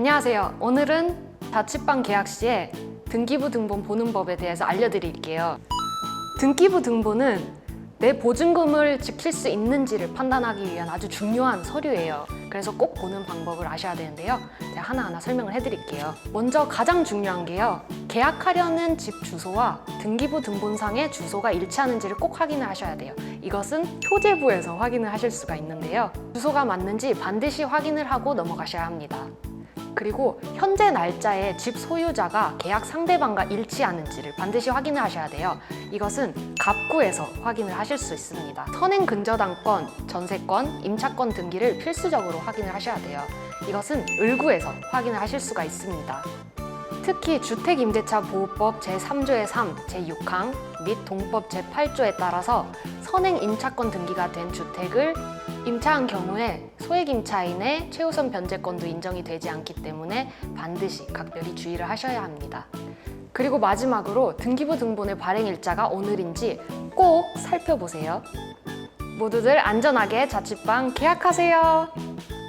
안녕하세요. 오늘은 자취방 계약 시에 등기부 등본 보는 법에 대해서 알려드릴게요. 등기부 등본은 내 보증금을 지킬 수 있는지를 판단하기 위한 아주 중요한 서류예요. 그래서 꼭 보는 방법을 아셔야 되는데요. 제가 하나하나 설명을 해드릴게요. 먼저 가장 중요한 게요. 계약하려는 집 주소와 등기부 등본상의 주소가 일치하는지를 꼭 확인을 하셔야 돼요. 이것은 표제부에서 확인을 하실 수가 있는데요. 주소가 맞는지 반드시 확인을 하고 넘어가셔야 합니다. 그리고 현재 날짜에 집 소유자가 계약 상대방과 일치하는지를 반드시 확인을 하셔야 돼요. 이것은 갑구에서 확인을 하실 수 있습니다. 선행 근저당권, 전세권, 임차권 등기를 필수적으로 확인을 하셔야 돼요. 이것은 을구에서 확인을 하실 수가 있습니다. 특히 주택임대차 보호법 제3조의 3, 제6항 및 동법 제8조에 따라서 선행 임차권 등기가 된 주택을 임차한 경우에 소액임차인의 최우선 변제권도 인정이 되지 않기 때문에 반드시 각별히 주의를 하셔야 합니다. 그리고 마지막으로 등기부 등본의 발행 일자가 오늘인지 꼭 살펴보세요. 모두들 안전하게 자취방 계약하세요.